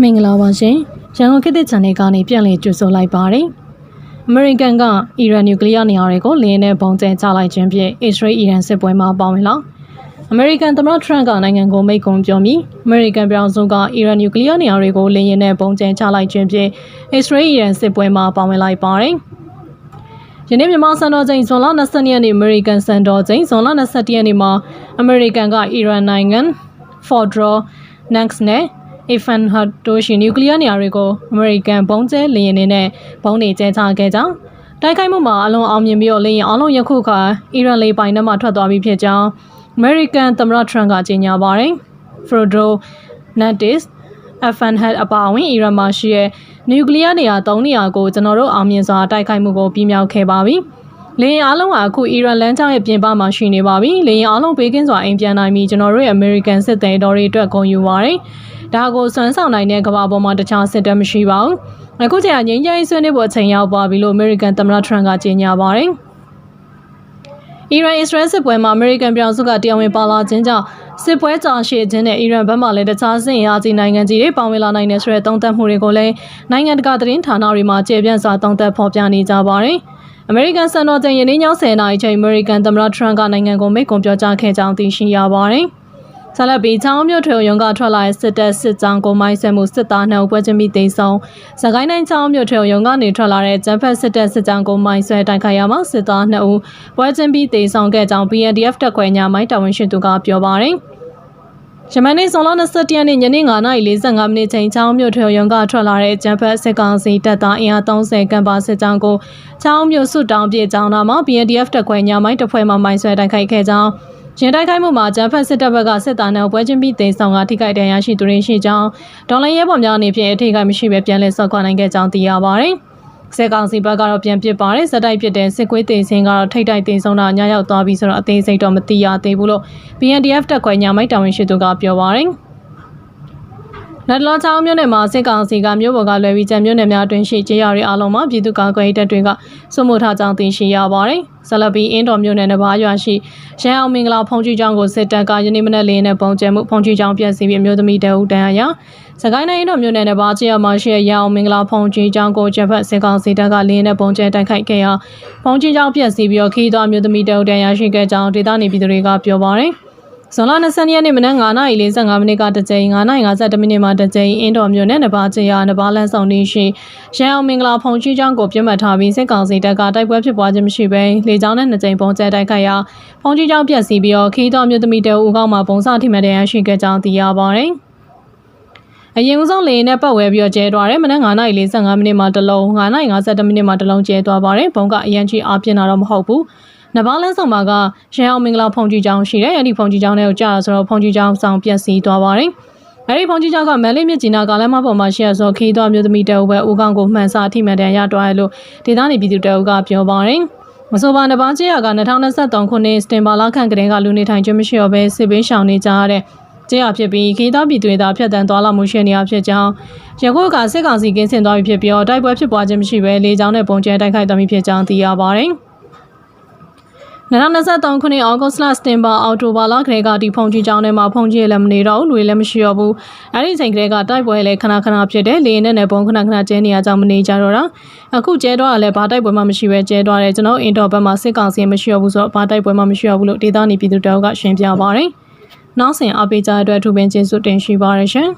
မင်္ဂလာပါရှင်ရန်ကုန်ခေတ်သစ် channel ကနေပြန်လည်ကြိုဆိုလိုက်ပါတယ်အမေရိကန်ကအီရန်နျူကလ িয়ার နေရာတွေကိုလင်းနဲ့ပုံကျဲချလိုက်ခြင်းဖြင့်အစ္စရေးအီရန်စစ်ပွဲမှာပါဝင်လာအမေရိကန်သမ္မတထရန့်ကနိုင်ငံကိုမိတ်ကွန်ပြောပြီးအမေရိကန်ပြည်အောင်စုကအီရန်နျူကလ িয়ার နေရာတွေကိုလင်းရင်နဲ့ပုံကျဲချလိုက်ခြင်းဖြင့်အစ္စရေးအီရန်စစ်ပွဲမှာပါဝင်လိုက်ပါတယ်ယနေ့မြန်မာစံတော်ချိန်ဇွန်လ22ရက်နေ့အမေရိကန်စံတော်ချိန်ဇွန်လ22ရက်နေ့မှာအမေရိကန်ကအီရန်နိုင်ငံ Fordow Next နဲ့ Ifan Hut တို့ရှိနျူကလ িয়ার နေရာတွေကိုအမေရိကန်ဘုံကျဲလေယာဉ်တွေနဲ့ဘုံတွေကျဲချခဲ့ကြောင်းတိုက်ခိုက်မှုမှာအလွန်အောင်မြင်ပြီးတော့လေယာဉ်အလုံးယခုခါအီရန်လေပိုင်ထဲမှာထွက်သွားပြီးဖြစ်ကြောင်းအမေရိကန်သမ္မတထရန့်ကကြေညာပါတယ်။ Frodo Natis FN Head အပါအဝင်အီရန်မှာရှိတဲ့နျူကလ িয়ার နေရာ၃နေရာကိုကျွန်တော်တို့အောင်မြင်စွာတိုက်ခိုက်မှုကိုပြီးမြောက်ခဲ့ပါပြီ။လေယာဉ်အားလုံးကအခုအီရန်လမ်းကြောင်းရဲ့ပြင်ပမှာရှိနေပါပြီ။လေယာဉ်အားလုံးဘေးကင်းစွာအိမ်ပြန်နိုင်ပြီးကျွန်တော်တို့ရဲ့ American စစ်သည်တော်တွေအတွက်ဂုဏ်ယူပါတယ်။ ဒါကိုစွမ်းဆောင်နိုင်တဲ့ကမ္ဘာပေါ်မှာတခြားစစ်တပ်မရှိပါဘူး။အခုချိန်ကငြိမ်းချမ်းရေးဆွေးနွေးဖို့အချိန်ရောက်ပါပြီလို့ American သမ္မတ Trump ကကြေညာပါတယ်။အီရန်အစ္စရေးစစ်ပွဲမှာအမေရိကန်ပြည်အောင်စုကတရားဝင်ပါလာခြင်းကြောင့်စစ်ပွဲကြာရှည်ခြင်းနဲ့အီရန်ဘက်မှလည်းတခြားစစ်အင်အားကြီးနိုင်ငံကြီးတွေပါဝင်လာနိုင်တဲ့ဆိုတဲ့သုံးသပ်မှုတွေကိုလည်းနိုင်ငံတကာသတင်းဌာနတွေမှာကျေပြန့်စွာသုံးသပ်ဖော်ပြနေကြပါတယ်။အမေရိကန်စံတော်ချိန်ယနေ့ည10:00နာရီချိန်အမေရိကန်သမ္မတထရန့်ကနိုင်ငံကိုမိန့်ခွန်းပြောကြားခဲ့ကြောင်းသိရှိရပါတယ်။ ဆလဘီချောင်းမြို့ထွေရုံကထွက်လာတဲ့စစ်တပ်စစ်ကြောင်းကိုမိုင်းဆွဲမှုစစ်သားနှုတ်ပွဲချင်းပြီးတိမ်ဆောင်စကိုင်းတိုင်းချောင်းမြို့ထွေရုံကနေထွက်လာတဲ့ဂျမ်ဖက်စစ်တပ်စစ်ကြောင်းကိုမိုင်းဆွဲတိုက်ခိုက်ရမှာစစ်သား2ဦးပွဲချင်းပြီးတိမ်ဆောင်ခဲ့ကြောင်း BNDF တပ်ခွဲညာမိုင်းတာဝန်ရှိသူကပြောပါတယ်ယမန်နေ့ဇွန်လ21ရက်နေ့ညနေ9:45မိနစ်ချိန်ချောင်းမြို့ထွေရုံကထွက်လာတဲ့ကျန်းဖက်စစ်ကောင်စီတပ်သားအင်အား30ကံပါစစ်ကြောင်းကိုချောင်းမြို့စွတောင်းပြေကျောင်းသားမှာ BNDF တပ်ခွဲညာမိုင်းတပ်ဖွဲ့မှမိုင်းဆွဲတိုက်ခိုက်ခဲ့ကြောင်း ရင်တိုက်ခိုက်မှုမှာဂျမ်ဖက်စစ်တပ်ဘက်ကစစ်သားနဲ့ပွဲချင်းပြီးတင်ဆောင်ကထိခိုက်ဒဏ်ရာရှိသူတွေရှိကြောင်းဒေါ်လာရဲပေါ်များအနေဖြင့်အထိခိုက်မရှိဘဲပြန်လည်ဆော့ခွာနိုင်ခဲ့ကြောင်းသိရပါတယ်။စစ်ကောင်စီဘက်ကတော့ပြန်ပစ်ပါတယ်ဇက်တိုက်ပစ်တဲ့စစ်ကွေးတင်စင်းကတော့ထိတ်တိုက်တင်ဆောင်တာညရောက်သွားပြီဆိုတော့အသေးစိတ်တော့မသိရသေးဘူးလို့ BNDF တက်ခွဲညာမိုက်တာဝန်ရှိသူကပြောပါတယ်။ လက်လောချောင်းမြို့နယ်မှာစစ်ကောင်စီကမြို့ပေါ်ကလွယ်ပြီးကြံမြို့နယ်များအတွင်းရှိကြေးရွာတွေအားလုံးမှာပြည်သူ့ကာကွယ်ရေးတပ်တွေကစုမှုထားကြောင်းသိရှိရပါတယ်။ဆလပီအင်းတော်မြို့နယ်နဘာရွာရှိရန်အောင်မင်္ဂလာဖုန်ကြီးကျောင်းကိုစစ်တပ်ကယနေ့မနက်လေးနဲ့ပုံကျဲမှုဖုန်ကြီးကျောင်းပြန်စီပြီးအမျိုးသမီးတအုပ်တန်းရစကိုင်းတိုင်းအင်းတော်မြို့နယ်နဘာချေရမှာရှိရန်အောင်မင်္ဂလာဖုန်ကြီးကျောင်းကိုကျဖက်စစ်ကောင်စီတပ်ကလေးနဲ့ပုံကျဲတိုက်ခိုက်ခဲ့ရာဖုန်ကြီးကျောင်းပြန်စီပြီးတော့ခီးသွွားအမျိုးသမီးတအုပ်တန်းရရှိခဲ့ကြောင်းဒေသနေပြည်သူတွေကပြောပါတယ်။ ဇွန်လ20ရက်နေ့မနက်9:45မိနစ်ကတကြိမ်9:52မိနစ်မှာတကြိမ်အင်းတော်မြို့နယ်နဘာချရာနဘာလန်းဆောင်နေရှိရန်အောင်မင်္ဂလာဖုန်ချီချောင်းကိုပြတ်မှတ်ထားပြီးစစ်ကောင်စီတပ်ကတိုက်ပွဲဖြစ်ပွားခြင်းမရှိဘဲလေကြောင်းနဲ့နှစ်ကြိမ်ပုံကျဲတိုက်ခိုက်ရာဖုန်ချီချောင်းပြက်စီးပြီးတော့ခီးတော်မြို့သမီးတအူကောက်မှာပုံစထိမှတ်တဲ့ရရှိခဲ့ကြောင်းသိရပါတယ်။အရင်ဦးဆုံးလေနဲ့ပတ်ဝဲပြီးတော့ကျဲသွားတယ်မနက်9:45မိနစ်မှာတစ်လုံး9:52မိနစ်မှာတစ်လုံးကျဲသွားပါတယ်ဘုံကအရန်ကြီးအားပြင်းတာတော့မဟုတ်ဘူး နဘာလန်းဆောင်မှာကရန်အောင်မင်္ဂလာဖုန်ကြီးကျောင်းရှိတယ်အဲ့ဒီဖုန်ကြီးကျောင်းထဲကိုကြာဆိုတော့ဖုန်ကြီးကျောင်းဆောင်ပြက်စီးသွားပါတယ်အဲ့ဒီဖုန်ကြီးကျောင်းကမန်လေးမြစ်ကြီးနာကလမ်းမပေါ်မှာရှိရဆိုခီးသွားမျိုးသမီးတအုပ်ပဲဦးကောင်းကိုမှန်စာအထိမှန်တန်ရတွားရလို့ဒေသနေပြည်သူတအုပ်ကပြောပါတယ်မဆိုပါနဘာချေရက2023ခုနှစ်စတင်ဘာလခန့်ကတည်းကလူနေထိုင်ခြင်းမရှိတော့ဘဲစစ်ပေးရှောင်နေကြရတဲ့ကျေးရဖြစ်ပြီးခီးသားပြည်သူတွေသာဖျက်တမ်းသွားလာမှုရှိနေရဖြစ်ကြောင်းရခိုးကစစ်ကောင်စီကင်းစင်သွားပြီဖြစ်ပြီးတော့တိုက်ပွဲဖြစ်ပွားခြင်းမရှိဘဲလေကြောင်းနဲ့ပုံကျဲတိုက်ခိုက်သွားပြီဖြစ်ကြောင်းသိရပါတယ်။ 2023ခုနှစ်ဩဂုတ်လစတင်ဘာအော်တိုဘာလကလေးကဒီဖုန်ကြီးကျောင်းထဲမှာဖုန်ကြီးလည်းမနေတော့ဘူးလူလည်းမရှိတော့ဘူးအဲ့ဒီချိန်ကလေးကတိုက်ပွဲလည်းခဏခဏဖြစ်တယ်လေရင်နဲ့ပုံခဏခဏကျဲနေရကြောင်းမနေကြတော့တာအခုကျဲတော့လည်းဘာတိုက်ပွဲမှမရှိပဲကျဲတော့တယ်ကျွန်တော်အင်တော်ဘက်မှာစစ်ကောင်စီမရှိတော့ဘူးဆိုတော့ဘာတိုက်ပွဲမှမရှိတော့ဘူးလို့ဒေသနေပြည်သူတအုပ်ကရှင်းပြပါတယ်နောက်ဆင်အပိကြအတွက်ထူပင်ကျေးဇူးတင်ရှိပါရရှင်